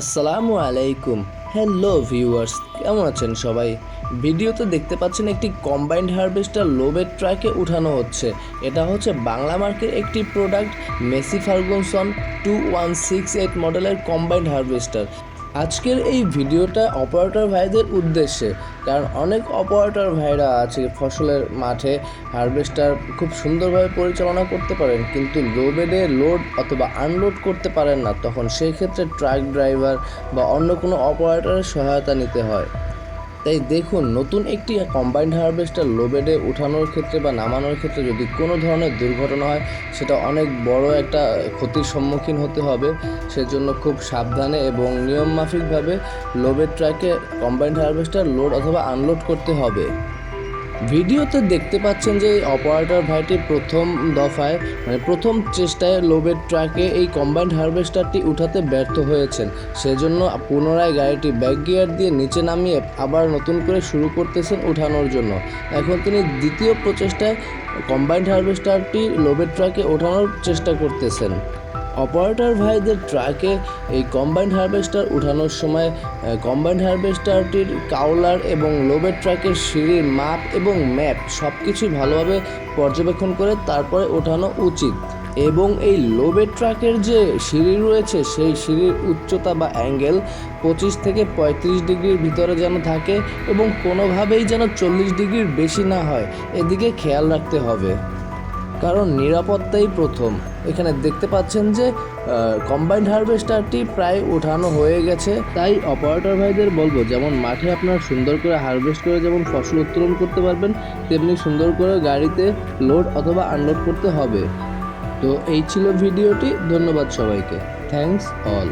আসসালামু আলাইকুম। Hello viewers কেমন আছেন সবাই? ভিডিওতে দেখতে পাচ্ছেন একটি কম্বাইন্ড হারভেস্টার লোবের ট্রাকে উঠানো হচ্ছে। এটা হচ্ছে বাংলা মার্কের একটি product Massey Ferguson two one six eight মডেলের কম্বাইন্ড হারভেস্টার আজকের এই ভিডিওটা অপারেটর ভাইদের উদ্দেশ্যে, কারণ অনেক অপারেটর ভাইরা আছে ফসলের মাঠে হারভেস্টার খুব সুন্দরভাবে পরিচালনা করতে পারেন, কিন্তু লো বেডে লোড অথবা আনলোড করতে পারেন না, তখন সেই ক্ষেত্রে ট্রাক ড্রাইভার বা অন্য কোনো অপারেটরের সহায়তা নিতে হয়। তাই দেখুন, নতুন একটি কম্বাইন্ড হারভেস্টার লোবেডে উঠানোর ক্ষেত্রে বা নামানোর ক্ষেত্রে যদি কোনো ধরনের দুর্ঘটনা হয়, সেটা অনেক বড় একটা ক্ষতির সম্মুখীন হতে হবে। সেজন্য খুব সাবধানে এবং নিয়মমাফিকভাবে লোবেড ট্রাকে কম্বাইন্ড হারভেস্টার লোড অথবা আনলোড করতে হবে। ভিডিওতে দেখতে পাচ্ছেন যে অপারেটর ভাইটি প্রথম দফায় মানে প্রথম চেষ্টায় লোবের ট্রাকে এই কম্বাইন্ড হারভেস্টারটি উঠাতে ব্যর্থ হয়েছেন। সেজন্য পুনরায় গাড়িটি ব্যাক গিয়ার দিয়ে নিচে নামিয়ে আবার নতুন করে শুরু করতেছেন উঠানোর জন্য। এখন তিনি দ্বিতীয় প্রচেষ্টায় কম্বাইন্ড হারভেস্টারটি লোবের ট্রাকে ওঠানোর চেষ্টা করতেছেন। অপারেটর ভাইদের ট্রাকে এই কম্বাইন্ড হারভেস্টার উঠানোর সময় কম্বাইন্ড হারভেস্টারটির কাউলার এবং লোবের ট্রাকের সিঁড়ির মাপ এবং ম্যাপ সব কিছুই ভালোভাবে পর্যবেক্ষণ করে তারপরে ওঠানো উচিত। এবং এই লোবের ট্রাকের যে সিঁড়ি রয়েছে, সেই সিঁড়ির উচ্চতা বা অ্যাঙ্গেল পঁচিশ থেকে পঁয়ত্রিশ ডিগ্রির ভিতরে যেন থাকে এবং কোনোভাবেই যেন চল্লিশ ডিগ্রির বেশি না হয়। এদিকে খেয়াল রাখতে হবে। কারণ নিরাপত্তাই প্রথম। এখানে দেখতে পাচ্ছেন যে কম্বাইন্ড হারভেস্টারটি প্রায় ওঠানো হয়ে গেছে। তাই অপারেটর ভাইদের বলব, যেমন মাঠে আপনার সুন্দর করে হারভেস্ট করে যেমন ফসল উত্তোলন করতে পারবেন, তেমনি সুন্দর করে গাড়িতে লোড অথবা আনলোড করতে হবে। তো এই ছিল ভিডিওটি, ধন্যবাদ সবাইকে। Thanks all